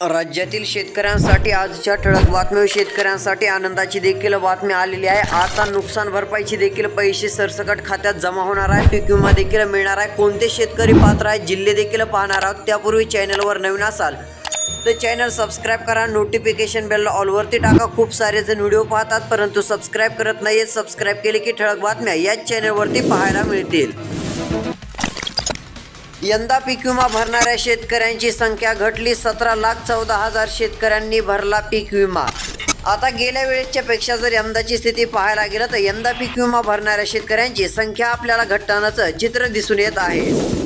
राज्यातील शेतकऱ्यांसाठी आजच्या ठळक बातम्या शेतकऱ्यांसाठी आनंदाची देखील बातमी आलेली आहे. आता नुकसान भरपाईची देखील पैसे सरसकट खात्यात जमा होणार आहे. पीक विमा देखील मिळणार आहे. कोणते शेतकरी पात्र आहेत जिल्हे देखील पाहणार आहोत. त्यापूर्वी चॅनलवर नवीन असाल तर चॅनल सबस्क्राईब करा. नोटिफिकेशन बेल ऑलवरती टाका. खूप सारे जण व्हिडिओ पाहतात परंतु सबस्क्राईब करत नाहीत सबस्क्राईब केले की ठळक बातम्या याच चॅनलवरती पाहायला मिळतील. यंदा पीक विमा भरणाऱ्या शेतकऱ्यांची संख्या घटली सतरा लाख चौदा हजार शेतकऱ्यांनी भरला पीक विमा. आता गेल्या वेळेसच्या पेक्षा जर यंदाची स्थिती पाहायला गेलं तर यंदा पीक विमा भरणाऱ्या शेतकऱ्यांची संख्या आपल्याला घटतानाचं चित्र दिसून येत आहे.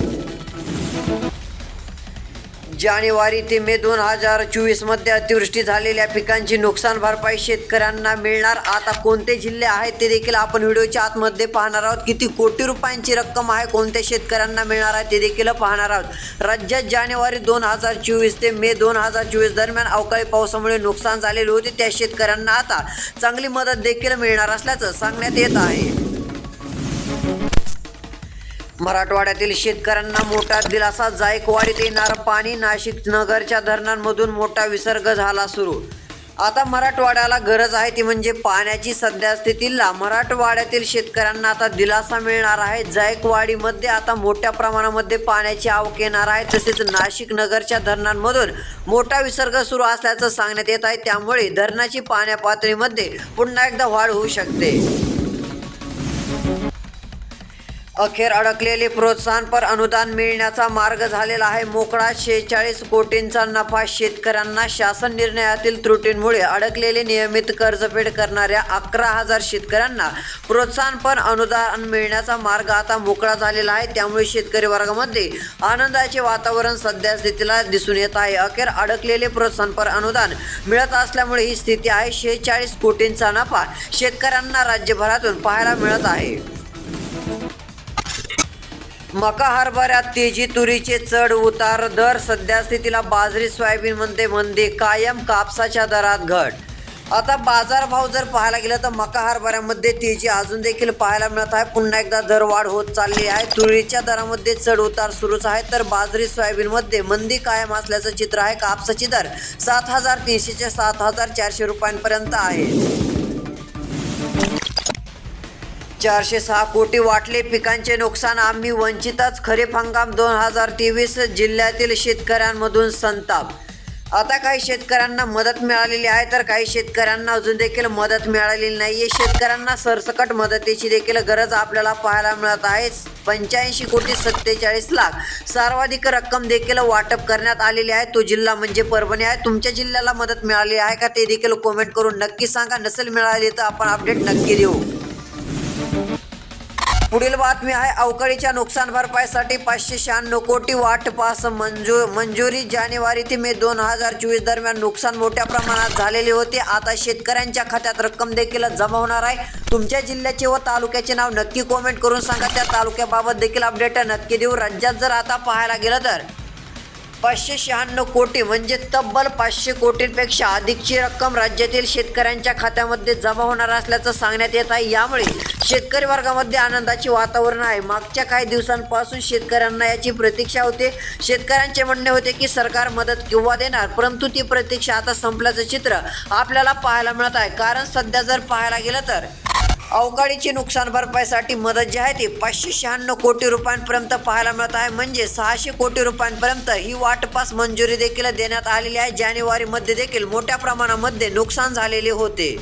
जानेवारी ते मे दोन हजार चोवीसमध्ये अतिवृष्टी झालेल्या पिकांची नुकसान भरपाई शेतकऱ्यांना मिळणार. आता कोणते जिल्हे आहेत ते देखील आपण व्हिडिओच्या आतमध्ये पाहणार आहोत. किती कोटी रुपयांची रक्कम आहे कोणत्या शेतकऱ्यांना मिळणार आहे ते देखील पाहणार आहोत. राज्यात जानेवारी दोन हजार चोवीस ते मे दोन हजार चोवीस दरम्यान अवकाळी पावसामुळे नुकसान झालेले होते. त्या शेतकऱ्यांना आता चांगली मदत देखील मिळणार असल्याचं सांगण्यात येत आहे. मराठवाड्यातील शेतकऱ्यांना मोठा दिलासा. जायकवाडीत येणार पाणी नाशिक नगरच्या धरणांमधून मोठा विसर्ग झाला सुरू. आता मराठवाड्याला गरज आहे ती म्हणजे पाण्याची सध्या स्थितीला मराठवाड्यातील शेतकऱ्यांना आता दिलासा मिळणार आहे. जायकवाडीमध्ये आता मोठ्या प्रमाणामध्ये पाण्याची आवक येणार आहे. तसेच नाशिक नगरच्या धरणांमधून मोठा विसर्ग सुरू असल्याचं सांगण्यात येत आहे. त्यामुळे धरणाची पाण्या पातळीमध्ये पुन्हा एकदा वाढ होऊ शकते. अखेर अडकलेले प्रोत्साहनपर अनुदान मिळण्याचा मार्ग झालेला आहे. मोकळा शेहेचाळीस कोटींचा नफा शेतकऱ्यांना शासन निर्णयातील त्रुटींमुळे अडकलेले नियमित कर्जफेड करणाऱ्या अकरा हजार शेतकऱ्यांना प्रोत्साहनपर अनुदान मिळण्याचा मार्ग आता मोकळा झालेला आहे. त्यामुळे शेतकरी वर्गामध्ये आनंदाचे वातावरण सध्या स्थितीला दिसून येत आहे. अखेर अडकलेले प्रोत्साहनपर अनुदान मिळत असल्यामुळे ही स्थिती आहे. शेहेचाळीस कोटींचा नफा शेतकऱ्यांना राज्यभरातून पाहायला मिळत आहे. मका हरभऱ्यात तेजी तुरीचे चढ उतार दर सध्या स्थितीला बाजरी सोयाबीनमध्ये मंदी कायम कापसाच्या दरात घट. आता बाजारभाव जर पाहायला गेलं तर मका हरभऱ्यामध्ये तेजी अजून देखील पाहायला मिळत आहे. पुन्हा एकदा दरवाढ होत चालली आहे. तुरीच्या दरामध्ये चढ उतार सुरूच आहे. तर बाजरी सोयाबीनमध्ये मंदी कायम असल्याचं चित्र आहे. कापसाची दर सात हजार तीनशे ते सात हजार चारशे रुपयांपर्यंत आहे. चारशे सहा कोटी वाटले. पिकांचे नुकसान आम्ही वंचितच. खरीप हंगाम दोन हजार तेवीस जिल्ह्यातील शेतकऱ्यांमधून संताप. आता काही शेतकऱ्यांना मदत मिळालेली आहे तर काही शेतकऱ्यांना अजून देखील मदत मिळालेली आहे शेतकऱ्यांना सरसकट मदतीची देखील गरज आपल्याला पाहायला मिळत आहे. पंच्याऐंशी कोटी सत्तेचाळीस लाख. सर्वाधिक रक्कम देखील वाटप करण्यात आलेली आहे. तो जिल्हा म्हणजे परभणी आहे. तुमच्या जिल्ह्याला मदत मिळाली आहे का ते देखील कॉमेंट करून नक्की सांगा. नसेल मिळाली तर आपण अपडेट नक्की देऊ. पुढील बातमी आहे अवकाळीच्या नुकसान भरपाईसाठी पाचशे शहाण्णव कोटी वाटपास मंजूर मंजुरी. जानेवारी ते मे दोन हजार चोवीस दरम्यान नुकसान मोठ्या प्रमाणात झालेले होते. आता शेतकऱ्यांच्या खात्यात रक्कम देखील जमा होणार आहे. तुमच्या जिल्ह्याचे व तालुक्याचे नाव नक्की कमेंट करून सांगा. त्या तालुक्याबाबत देखील अपडेट नक्की देऊ. राज्यात जर आता पाहायला गेलं तर पाचशे शहाण्णव कोटी म्हणजे तब्बल पाचशे कोटींपेक्षा अधिकची रक्कम राज्यातील शेतकऱ्यांच्या खात्यामध्ये जमा होणार असल्याचं सांगण्यात येत आहे. यामुळे शेतकरी वर्गामध्ये आनंदाचे वातावरण आहे. मागच्या काही दिवसांपासून शेतकऱ्यांना याची प्रतीक्षा होते. शेतकऱ्यांचे म्हणणे होते की सरकार मदत किंवा देणार परंतु ती प्रतीक्षा आता संपल्याचं चित्र आपल्याला पाहायला मिळत आहे. कारण सध्या जर पाहायला गेलं तर अवकाळीची नुकसान भरपाईसाठी मदत जी आहे ती पाचशे शहाण्णव कोटी रुपयांपर्यंत पाहायला मिळत आहे. म्हणजे सहाशे कोटी रुपयांपर्यंत ही वाटपास मंजुरी देखील देण्यात आलेली आहे. जानेवारीमध्ये देखील मोठ्या प्रमाणामध्ये नुकसान झालेले होते.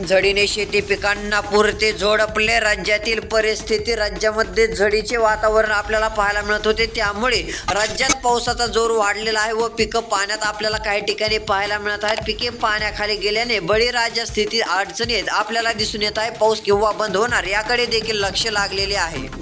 झडीने शेती पिकांना पुरते झोडपले. राज्यातील परिस्थिती राज्यामध्ये झडीचे वातावरण आपल्याला पाहायला मिळत होते. त्यामुळे राज्यात पावसाचा जोर वाढलेला आहे व पिकं पाण्यात आपल्याला काही ठिकाणी पाहायला मिळत आहेत. पिके पाण्याखाली गेल्याने बळीराजा स्थिती अडचणीत आपल्याला दिसून येत आहे. पाऊस केव्हा बंद होणार याकडे देखील लक्ष लागलेले आहे.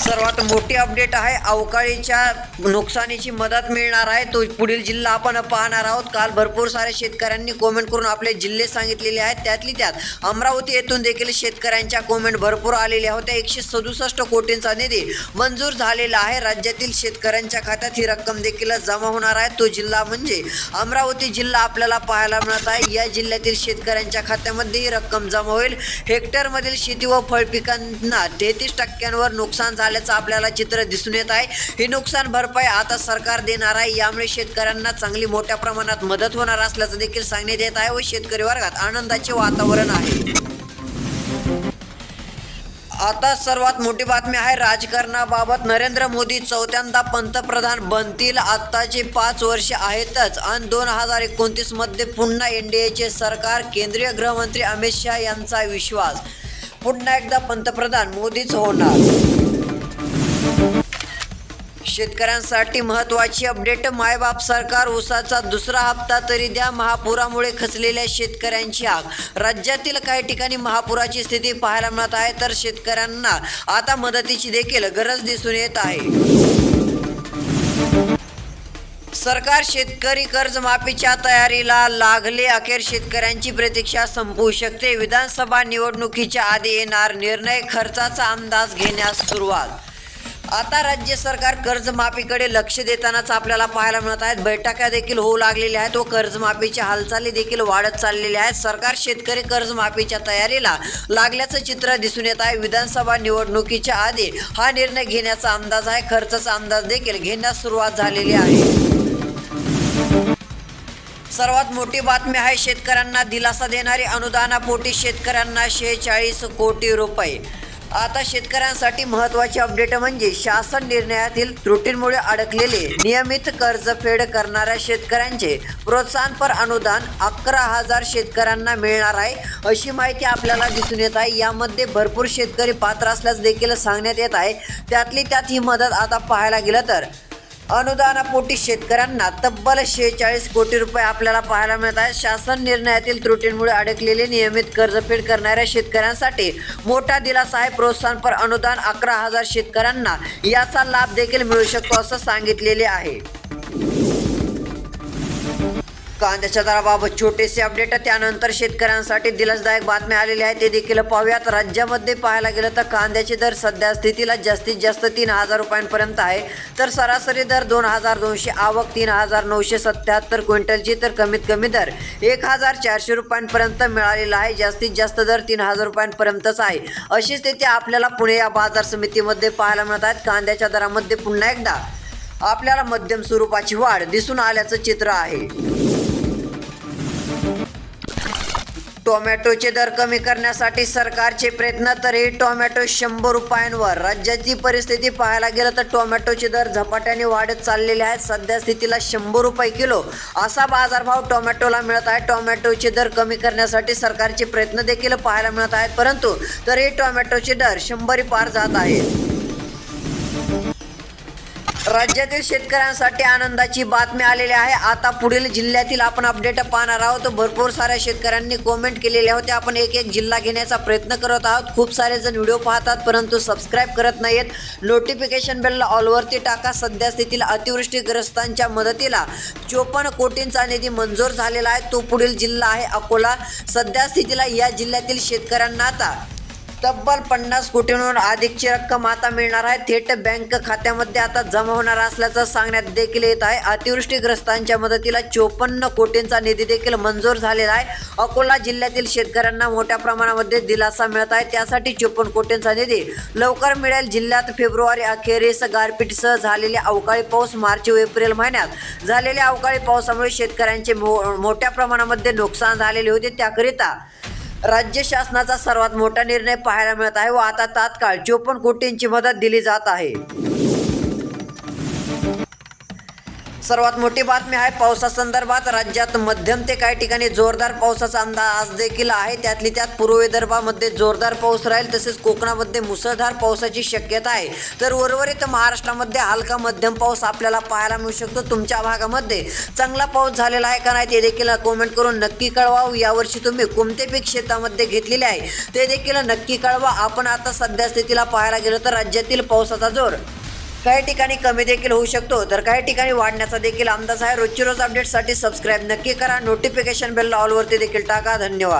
सर्वात मोठी अपडेट आहे. अवकाळीच्या नुकसानीची मदत मिळणार आहे. तो पुढील जिल्हा आपण पाहणार आहोत. काल भरपूर सारे शेतकऱ्यांनी कॉमेंट करून आपले जिल्हे सांगितलेले आहेत. त्यातली त्यात अमरावती येथून देखील शेतकऱ्यांच्या कॉमेंट भरपूर आलेल्या होत्या. एकशे सदुसष्ट कोटींचा निधी मंजूर झालेला आहे. राज्यातील शेतकऱ्यांच्या खात्यात ही रक्कम देखील जमा होणार आहे. तो जिल्हा म्हणजे अमरावती जिल्हा आपल्याला पाहायला मिळत आहे. या जिल्ह्यातील शेतकऱ्यांच्या खात्यामध्ये ही रक्कम जमा होईल. हेक्टरमधील शेती व फळपिकांना तेहतीस टक्क्यांवर नुकसान झाल्याचं आपल्याला चित्र दिसून येत आहे. ही नुकसान भरपाई आता सरकार देणार आहे. यामुळे शेतकऱ्यांना चांगली मोठ्या प्रमाणात मदत होणार असल्याचं देखील सांगण्यात येत आहे व शेतकरी वर्गात आनंदाचे वातावरण आहे. आता सर्वात मोठी बातमी आहे राजकारणाबाबत. नरेंद्र मोदी चौथ्यांदा पंतप्रधान बनतील. आत्ताचे पाच वर्ष आहेतच. आणि दोन हजार एकोणतीसमध्ये पुन्हा एन पुन्हा एचे सरकार केंद्रीय गृहमंत्री अमित शहा यांचा विश्वास. पुन्हा एकदा पंतप्रधान मोदीच होणार. शेतकऱ्यांसाठी महत्त्वाची अपडेट मायबाप सरकार ऊसाचा दुसरा हप्ता तरी द्या महापुरामुळे खचलेल्या शेतकऱ्यांची आग. राज्यातील काही ठिकाणी महापुराची स्थिती पाहायला मिळत आहे तर शेतकऱ्यांना आता मदतीची देखील गरज दिसून येत आहे. सरकार शेतकरी कर्जमाफीच्या तयारीला लागले अखेर शेतकऱ्यांची प्रतीक्षा संपू शकते. विधानसभा निवडणुकीच्या आधी येणार निर्णय खर्चाचा अंदाज घेण्यास सुरुवात. आता राज्य सरकार कर्जमाफीकडे लक्ष देतानाच आपल्याला पाहायला मिळत आहेत. बैठका देखील होऊ लागलेल्या आहेत. व कर्जमाफीच्या हालचाली देखील वाढत चाललेल्या आहेत. सरकार शेतकरी कर्जमाफीच्या तयारीला लागल्याचं चित्र दिसून येत आहे. विधानसभा निवडणुकीच्या आधी हा निर्णय घेण्याचा अंदाज आहे. खर्चाचा अंदाज देखील घेण्यास सुरुवात झालेली आहे. सर्वात मोठी बातमी आहे शेतकऱ्यांना दिलासा देणारी अनुदानापोटी शेतकऱ्यांना शेहेचाळीस कोटी रुपये. आता शेतकऱ्यांसाठी महत्त्वाची अपडेट म्हणजे शासन निर्णयातील त्रुटींमुळे अडकलेले नियमित कर्जफेड करणाऱ्या शेतकऱ्यांचे प्रोत्साहनपर अनुदान अकरा हजार शेतकऱ्यांना मिळणार आहे अशी माहिती आपल्याला दिसून येत आहे. यामध्ये भरपूर शेतकरी पात्र असल्यास देखील सांगण्यात येत आहे. त्यातली त्यात ही मदत आता पाहायला गेलं तर अनुदानापोटी शेतकऱ्यांना तब्बल शेहेचाळीस कोटी रुपये आपल्याला पाहायला मिळत आहेत. शासन निर्णयातील त्रुटींमुळे अडकलेले नियमित कर्जफेड करणाऱ्या शेतकऱ्यांसाठी मोठा दिलासा आहे. प्रोत्साहनपर अनुदान अकरा हजार शेतकऱ्यांना याचा लाभ देखील मिळू शकतो असं सांगितलेले आहे. कांद्याच्या दराबाबत छोटेसे अपडेट त्यानंतर शेतकऱ्यांसाठी दिलासदायक बातम्या आलेल्या आहेत. ते देखील पाहूयात. राज्यामध्ये पाहायला गेलं तर कांद्याचे दर सध्या स्थितीला जास्तीत जास्त तीन हजार रुपयांपर्यंत आहे. तर सरासरी दर दोन हजार दोनशे आवक तीन हजार नऊशे सत्याहत्तर क्विंटलची तर कमीत कमी दर एक हजार चारशे रुपयांपर्यंत मिळालेला आहे. जास्तीत जास्त दर तीन हजार रुपयांपर्यंतच आहे. अशी स्थिती आपल्याला पुणे या बाजार समितीमध्ये पाहायला मिळत आहेत. कांद्याच्या दरामध्ये पुन्हा एकदा आपल्याला मध्यम स्वरूपाची वाढ दिसून आल्याचं चित्र आहे. टोमॅटोचे दर कमी करण्यासाठी सरकारचे प्रयत्न तरी टोमॅटो शंभर रुपयांवर. राज्याची परिस्थिती पाहायला गेलं तर टोमॅटोचे दर झपाट्याने वाढत चाललेले आहेत. सध्या स्थितीला शंभर रुपये किलो असा बाजारभाव टोमॅटोला मिळत आहे. टोमॅटोचे दर कमी करण्यासाठी सरकारचे प्रयत्न देखील पाहायला मिळत आहेत. परंतु तरी टोमॅटोचे दर शंभरी पार जात आहेत. राज्यातील शेतकऱ्यांसाठी आनंदाची बातमी आलेली आहे. आता पुढील जिल्ह्यातील आपण अपडेट पाहणार आहोत. भरपूर साऱ्या शेतकऱ्यांनी कॉमेंट केलेले होते आपण एक एक जिल्हा घेण्याचा प्रयत्न करत आहोत. खूप सारे जण व्हिडिओ पाहतात परंतु सबस्क्राईब करत नाहीत नोटिफिकेशन बेलला ऑलवरती टाका. सध्या स्थितीला अतिवृष्टीग्रस्तांच्या मदतीला चोपन्न कोटींचा निधी मंजूर झालेला आहे. तो पुढील जिल्हा आहे अकोला. सध्या स्थितीला या जिल्ह्यातील शेतकऱ्यांना आता तब्बल पन्नास कोटींहून अधिकची रक्कम आता मिळणार आहे. थेट बँक खात्यामध्ये आता जमा होणार असल्याचं सांगण्यात देखील येत आहे. अतिवृष्टीग्रस्तांच्या मदतीला चोपन्न कोटींचा निधी देखील मंजूर झालेला आहे. अकोला जिल्ह्यातील शेतकऱ्यांना मोठ्या प्रमाणामध्ये दिलासा मिळत आहे. त्यासाठी चोपन्न कोटींचा निधी लवकर मिळेल. जिल्ह्यात फेब्रुवारी अखेरीस गारपीटसह झालेल्या अवकाळी पाऊस मार्च व एप्रिल महिन्यात झालेल्या अवकाळी पावसामुळे शेतकऱ्यांचे मो मोठ्या प्रमाणामध्ये नुकसान झालेले होते. त्याकरिता राज्य शासनाचा सर्वात मोठा निर्णय पाहायला मिळत आहे व आता तात्काळ चोपन्न कोटींची मदत दिली जात आहे. सर्वात मोठी बातमी आहे पावसासंदर्भात. राज्यात मध्यम ते काही ठिकाणी जोरदार पावसाचा अंदाज देखील आहे. त्यातली त्यात पूर्व विदर्भामध्ये जोरदार पाऊस राहील तसेच कोकणामध्ये मुसळधार पावसाची शक्यता आहे. तर उर्वरित महाराष्ट्रामध्ये हलका मध्यम पाऊस आपल्याला पाहायला मिळू शकतो. तुमच्या भागामध्ये चांगला पाऊस झालेला आहे का नाही ते देखील कमेंट करून नक्की कळवा यावर्षी तुम्ही कोणते पीक शेतामध्ये घेतलेले आहे ते देखील नक्की कळवा. आपण आता सध्या स्थितीला पाहायला गेलो तर राज्यातील पावसाचा जोर काही ठिकाणी कमी देखील होऊ शकतो. तर काही ठिकाणी वाढण्याचा देखील अंदाज आहे. रोजची रोज अपडेटसाठी सबस्क्राईब नक्की करा. नोटिफिकेशन बेल ऑलवरती देखील टाका. धन्यवाद.